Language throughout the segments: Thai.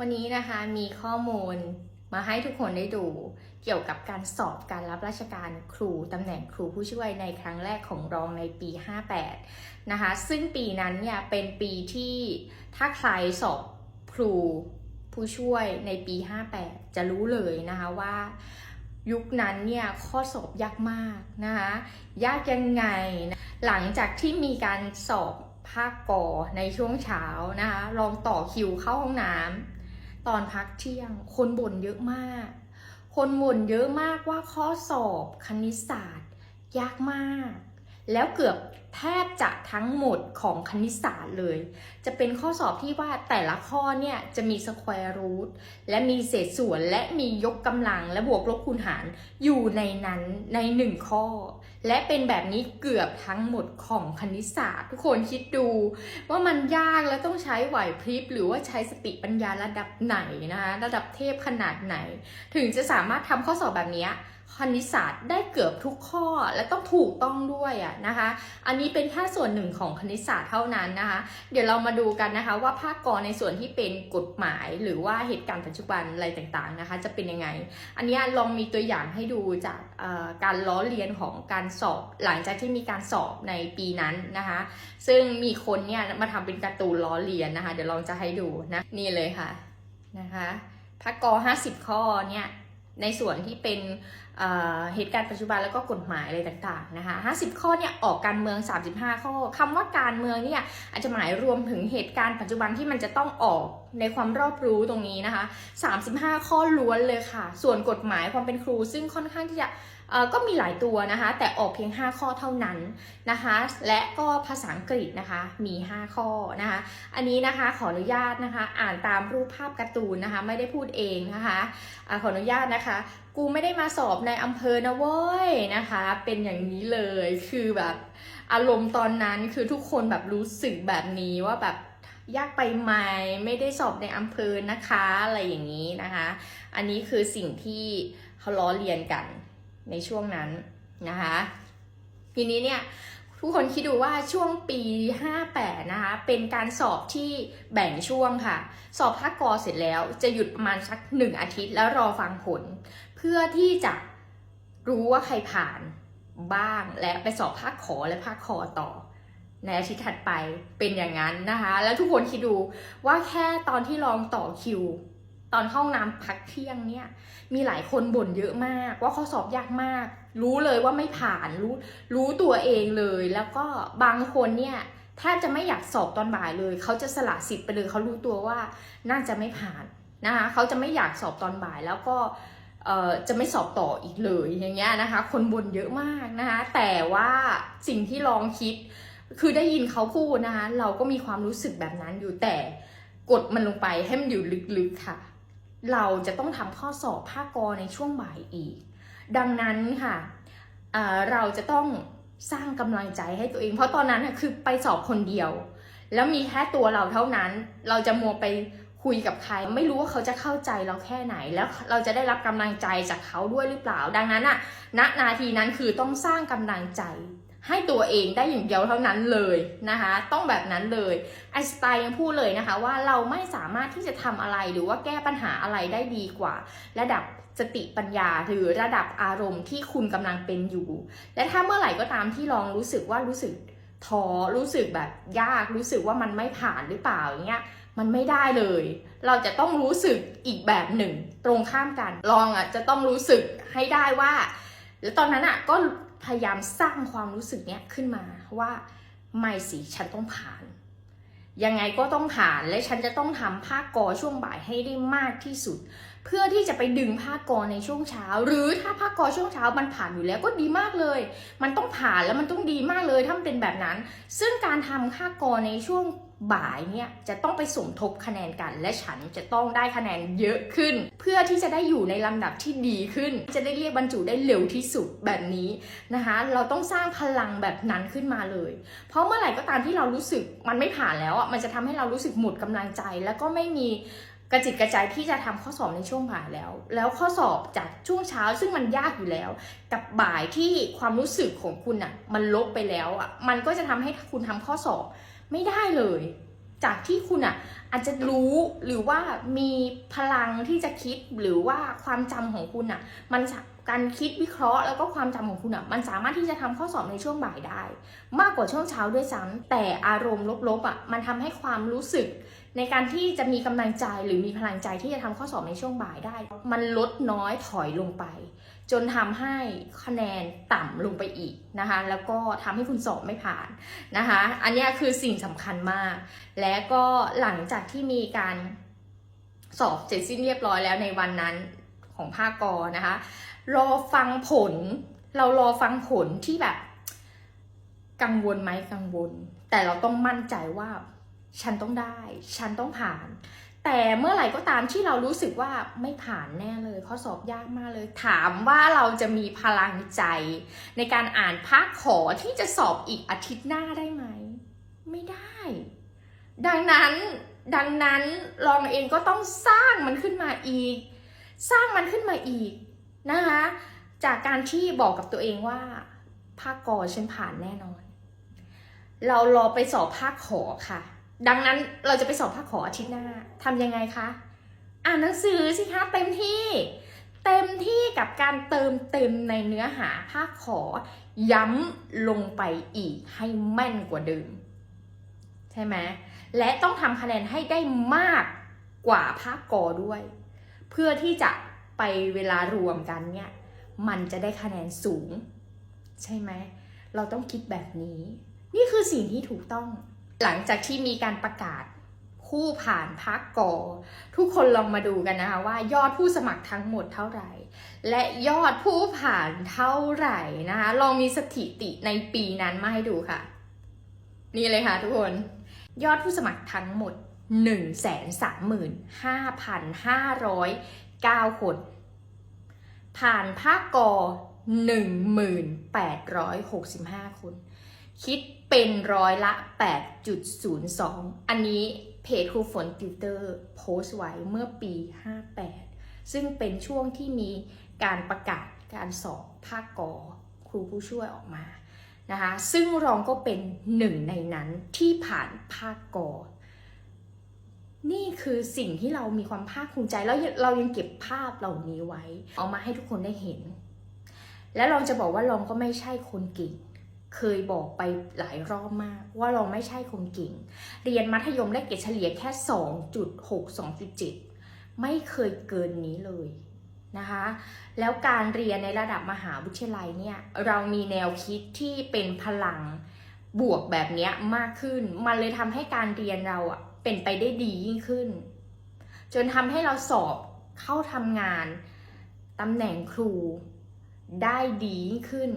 วันนี้นะคะมีข้อมูลมาให้ทุกคนได้ดูเกี่ยวกับการสอบการรับราชการครูตำแหน่งครูผู้ช่วยในครั้งแรกของรองในปี 58 นะคะ ซึ่งปีนั้นเนี่ยเป็นปีที่ถ้าใครสอบครูผู้ช่วยในปี 58 จะรู้เลยนะคะว่ายุคนั้นเนี่ยข้อสอบยากมากนะคะยากยังไง หลังจากที่มีการสอบภาคกอในช่วงเช้านะคะลองต่อคิวเข้าห้องน้ำ ตอนพักเที่ยง คนบ่นเยอะมาก คนบ่นเยอะมากว่าข้อสอบคณิตศาสตร์ ยากมาก แล้วเกือบ แทบจะทั้งหมดของคณิตศาสตร์เลย จะเป็นข้อสอบที่ว่าแต่ละข้อเนี่ยจะมีสแควร์รูทและมีเศษส่วนและมียกกำลังและบวกลบคูณหารอยู่ในนั้นในหนึ่งข้อ และเป็นแบบนี้เกือบทั้งหมดของคณิตศาสตร์ ทุกคนคิดดู ว่ามันยากและต้องใช้ไหวพริบหรือว่าใช้สติปัญญาระดับไหนนะคะระดับเทพขนาดไหน ถึงจะสามารถทำข้อสอบแบบนี้คณิตศาสตร์ได้เกือบทุกข้อและต้องถูกต้องด้วยอะนะคะ อันนี้เป็นแค่ส่วนหนึ่งของคณิตศาสตร์เท่านั้นนะคะ เดี๋ยวเรามาดูกันนะคะว่าภาคกรในส่วนที่เป็นกฎหมาย หรือว่าเหตุการณ์ปัจจุบันอะไรต่างๆนะคะ จะเป็นยังไง อันนี้ลองมีตัวอย่างให้ดูจากการล้อเลียนของการสอบ หลังจากที่มีการสอบในปีนั้นนะคะ ซึ่งมีคนเนี่ยมาทำเป็นการ์ตูนล้อเลียนนะคะ เดี๋ยวลองจะให้ดูนะนี่เลยค่ะนะคะภาคก50 ข้อเนี่ย ในส่วนที่เป็นเเหตุการณ์ปัจจุบันแล้วก็กฎหมายอะไรต่างๆนะคะ 50 ข้อเนี่ยออกการเมือง 35 ข้อคำว่าการเมืองเนี่ยอาจจะหมายรวมถึงเหตุการณ์ปัจจุบันที่มันจะต้องออกในความรอบรู้ตรงนี้นะคะ 35 ข้อล้วนเลยค่ะ ส่วนกฎหมายความเป็นครูซึ่งค่อนข้างที่จะ ก็มีหลายตัวนะคะแต่ออกเพียง 5 ข้อเท่านั้นนะคะและก็ภาษาอังกฤษนะคะมี 5 ข้อนะคะอันนี้นะคะขออนุญาตนะคะอ่านตามรูปภาพการ์ตูนนะคะไม่ได้พูดเองนะคะอะขออนุญาตนะคะ กูไม่ได้มาสอบในอำเภอนะเว้ยนะคะ เป็นอย่างนี้เลยคือแบบอารมณ์ตอนนั้นคือทุกคนแบบรู้สึกแบบนี้ว่าแบบยากไปไหมไม่ได้สอบในอำเภอนะคะอะไรอย่างนี้นะคะ อันนี้คือสิ่งที่เขาล้อเลียนกัน ในช่วงนั้นนะคะทีนี้เนี่ยทุกคนคิดดูว่าช่วงปี 58 นะคะ เป็นการสอบที่แบ่งช่วงค่ะ สอบภาคกอเสร็จแล้วจะหยุดประมาณสักหนึ่งอาทิตย์แล้วรอฟังผล เพื่อที่จะรู้ว่าใครผ่านบ้างและไปสอบภาคขอและภาคคอต่อ ในอาทิตย์ถัดไปเป็นอย่างนั้นนะคะ แล้วทุกคนคิดดูว่าแค่ตอนที่ลองต่อคิว ตอนเข้าห้องน้ำพักเที่ยงเนี่ย มีหลายคนบ่นเยอะมาก ว่าข้อสอบยากมาก รู้เลยว่าไม่ผ่านรู้รู้ตัวเองเลย แล้วก็บางคนเนี่ยแทบจะไม่อยากสอบตอนบ่ายเลย เขาจะสละสิทธิ์ไปเลยเขารู้ตัวว่าน่าจะไม่ผ่านนะคะเขาจะไม่อยากสอบตอนบ่ายแล้วก็จะไม่สอบต่ออีกเลยอย่างเงี้ยนะคะ คนบ่นเยอะมากนะคะแต่ว่าสิ่งที่ลองคิด คือได้ยินเขาพูดนะคะเราก็มีความรู้สึกแบบนั้นอยู่แต่กดมันลงไปให้มันอยู่ลึกๆค่ะ เราจะต้องทำข้อสอบภาคกอในช่วงบ่ายอีก ดังนั้นค่ะเราจะต้องสร้างกำลังใจให้ตัวเอง เพราะตอนนั้นคือไปสอบคนเดียว แล้วมีแค่ตัวเราเท่านั้น เราจะมัวไปคุยกับใคร ไม่รู้ว่าเขาจะเข้าใจเราแค่ไหน แล้วเราจะได้รับกำลังใจจากเขาด้วยหรือเปล่า ดังนั้นอะณนาทีนั้นคือต้องสร้างกำลังใจ ให้ตัวเองได้อย่างเดียวเท่านั้นเลยนะคะ ต้องแบบนั้นเลยไอสไตน์ยังพูดเลยนะคะ ว่าเราไม่สามารถที่จะทำอะไรหรือว่าแก้ปัญหาอะไรได้ดีกว่า ระดับสติปัญญาหรือระดับอารมณ์ที่คุณกำลังเป็นอยู่ และถ้าเมื่อไหร่ก็ตามที่ลองรู้สึกว่ารู้สึกท้อรู้สึกแบบยากรู้สึกว่ามันไม่ผ่านหรือเปล่าอย่างเงี้ยมันไม่ได้เลย เราจะต้องรู้สึกอีกแบบหนึ่ง ตรงข้ามกัน ลองอะจะต้องรู้สึกให้ได้ว่า แล้วตอนนั้นอะก็ พยายามสร้างความรู้สึกเนี้ยขึ้นมาว่าไม่สิฉันต้องผ่าน ยังไงก็ต้องผ่านและฉันจะต้องทำภาคกอช่วงบ่ายให้ได้มากที่สุด เพื่อที่จะไปดึงภาคกอในช่วงเช้า หรือถ้าภาคกอช่วงเช้ามันผ่านอยู่แล้วก็ดีมากเลย มันต้องผ่านแล้วมันต้องดีมากเลยถ้ามันเป็นแบบนั้น ซึ่งการทำค่ากอในช่วงบ่ายเนี่ยจะต้องไปสมทบคะแนนกัน และฉันจะต้องได้คะแนนเยอะขึ้น เพื่อที่จะได้อยู่ในลำดับที่ดีขึ้น จะได้เรียกบรรจุได้เร็วที่สุดแบบนี้นะคะ เราต้องสร้างพลังแบบนั้นขึ้นมาเลย เพราะเมื่อไหร่ก็ตามที่เรารู้สึกมันไม่ผ่านแล้วอะมันจะทำให้เรารู้สึกหมดกำลังใจ แล้วก็ไม่มี กระจิตกระใจที่จะทำข้อสอบในช่วงบ่ายแล้ว แล้วข้อสอบจากช่วงเช้าซึ่งมันยากอยู่แล้ว กับบ่ายที่ความรู้สึกของคุณอะ มันลบไปแล้วอะมันก็จะทำให้คุณทำข้อสอบไม่ได้เลย จากที่คุณอะอาจจะรู้หรือว่ามีพลังที่จะคิดหรือว่าความจำของคุณอะ มันการคิดวิเคราะห์แล้วก็ความจำของคุณอะมันสามารถที่จะทำข้อสอบในช่วงบ่ายได้ มากกว่าช่วงเช้าด้วยซ้ำแต่อารมณ์ลบๆอะมันทำให้ความรู้สึก ในการที่จะมีกำลังใจหรือมีพลังใจที่จะทำข้อสอบในช่วงบ่ายได้ มันลดน้อยถอยลงไป จนทำให้คะแนนต่ำลงไปอีกนะคะ แล้วก็ทำให้คุณสอบไม่ผ่านนะคะ อันนี้คือสิ่งสำคัญมาก และก็หลังจากที่มีการสอบเสร็จสิ้นเรียบร้อยแล้วในวันนั้นของภาคกอนะคะ รอฟังผล เรารอฟังผลที่แบบ กังวลไหมกังวล แต่เราต้องมั่นใจว่า ฉันต้องได้ ฉันต้องผ่าน แต่เมื่อไหร่ก็ตามที่เรารู้สึกว่าไม่ผ่านแน่เลยข้อสอบยากมากเลย ถามว่าเราจะมีพลังใจ ในการอ่านภาคขอที่จะสอบอีกอาทิตย์หน้าได้ไหม ไม่ได้ ดังนั้นดังนั้นลองเองก็ต้องสร้างมันขึ้นมาอีก สร้างมันขึ้นมาอีกนะคะ จากการที่บอกกับตัวเองว่า ภาคกอฉันผ่านแน่นอน เรารอไปสอบภาคขอค่ะ ดังนั้นเราจะไปสอบภาคขออาทิตย์หน้าทำยังไงคะ อ่านหนังสือสิคะเต็มที่ เต็มที่กับการเติมเต็มในเนื้อหาภาคขอ ย้ำลงไปอีกให้แม่นกว่าเดิม ใช่ไหมและต้องทำคะแนนให้ได้มากกว่าภาคกอด้วย เพื่อที่จะไปเวลารวมกันเนี่ย มันจะได้คะแนนสูง ใช่ไหม เราต้องคิดแบบนี้ นี่คือสิ่งที่ถูกต้อง หลังจากที่มีการประกาศผู้ผ่านพักกอทุกคนลองมาดูกันนะคะว่ายอดผู้สมัครทั้งหมดเท่าไหร่ และยอดผู้ผ่านเท่าไหร่นะคะลองมีสถิติในปีนั้นมาให้ดูค่ะ นี่เลยค่ะทุกคน ยอดผู้สมัครทั้งหมด 135,509คน ผ่านภาคกอ 1,865 คน คิด เป็นร้อยละ 8.02 อันนี้เพจครูฝนติวเตอร์โพสต์ไว้เมื่อปี 58 ซึ่งเป็นช่วงที่มีการประกาศการสอบภาคกอครูผู้ช่วยออกมานะคะ ซึ่งรองก็เป็นหนึ่งในนั้นที่ผ่านภาคกอนี่คือสิ่งที่เรามีความภาคภูมิใจแล้วเรายังเก็บภาพเหล่านี้ไว้ เอามาให้ทุกคนได้เห็น และลองจะบอกว่าลองก็ไม่ใช่คนเก่ง เคยบอกไปหลายรอบมาก ว่าเราไม่ใช่คนเก่ง เรียนมัธยมได้เกรดเฉลี่ยแค่ 2.6 2.7 ไม่เคยเกินนี้เลยนะคะ แล้วการเรียนในระดับมหาวิทยาลัยเนี่ยเรามีแนวคิดที่เป็นพลังบวกแบบนี้มากขึ้น มันเลยทำให้การเรียนเราอะเป็นไปได้ดียิ่งขึ้น จนทำให้เราสอบเข้าทำงานตำแหน่งครูได้ดียิ่งขึ้น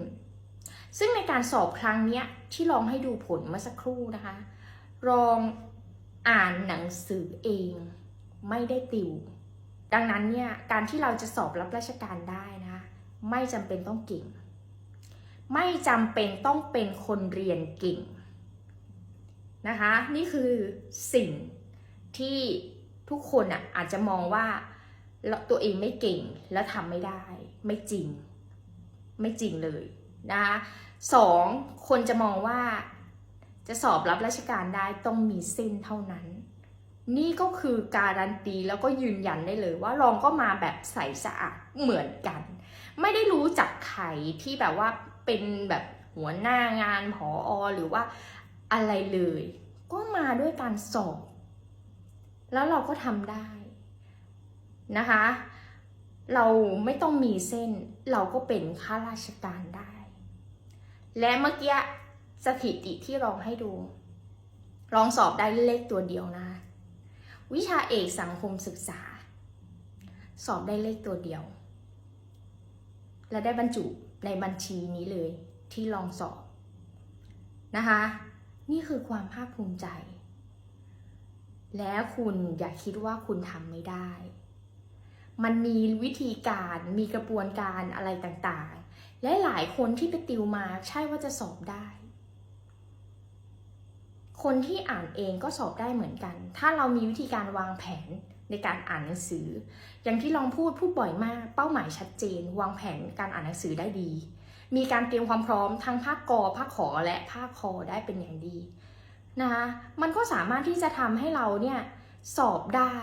ซึ่งในการสอบครั้งนี้ที่ลองให้ดูผลเมื่อสักครู่นะคะลองอ่านหนังสือเองไม่ได้ติว ดังนั้นเนี่ยการที่เราจะสอบรับราชการได้นะไม่จำเป็นต้องเก่ง ไม่จำเป็นต้องเป็นคนเรียนเก่งนะคะนี่คือสิ่งที่ทุกคนอะอาจจะมองว่าตัวเองไม่เก่งแล้วทำไม่ได้ ไม่จริง ไม่จริงเลย นะคะสองคนจะมองว่าจะสอบรับราชการได้ต้องมีเส้นเท่านั้น นี่ก็คือการันตีแล้วก็ยืนยันได้เลยว่ารองก็มาแบบใสสะอาดเหมือนกัน ไม่ได้รู้จักใครที่แบบว่าเป็นแบบหัวหน้างานผออหรือว่าอะไรเลย ก็มาด้วยการสอบ แล้วเราก็ทำได้นะคะ เราไม่ต้องมีเส้นเราก็เป็นข้าราชการได้ และเมื่อกี้สถิติที่ลองให้ดู ลองสอบได้เลขตัวเดียวนะวิชาเอกสังคมศึกษา สอบได้เลขตัวเดียว และได้บรรจุในบัญชีนี้เลยที่ลองสอบนะคะ นี่คือความภาคภูมิใจ และคุณอย่าคิดว่าคุณทำไม่ได้ มันมีวิธีการมีกระบวนการอะไรต่างๆ และหลายคนที่ไปติวมาใช่ว่าจะสอบได้ คนที่อ่านเองก็สอบได้เหมือนกัน ถ้าเรามีวิธีการวางแผนในการอ่านหนังสือ อย่างที่ลองพูดพูดบ่อยมาก เป้าหมายชัดเจน วางแผนการอ่านหนังสือได้ดี มีการเตรียมความพร้อมทั้งภาคกอภาคขอและภาคคอได้เป็นอย่างดีนะคะมันก็สามารถที่จะทำให้เราเนี่ยสอบได้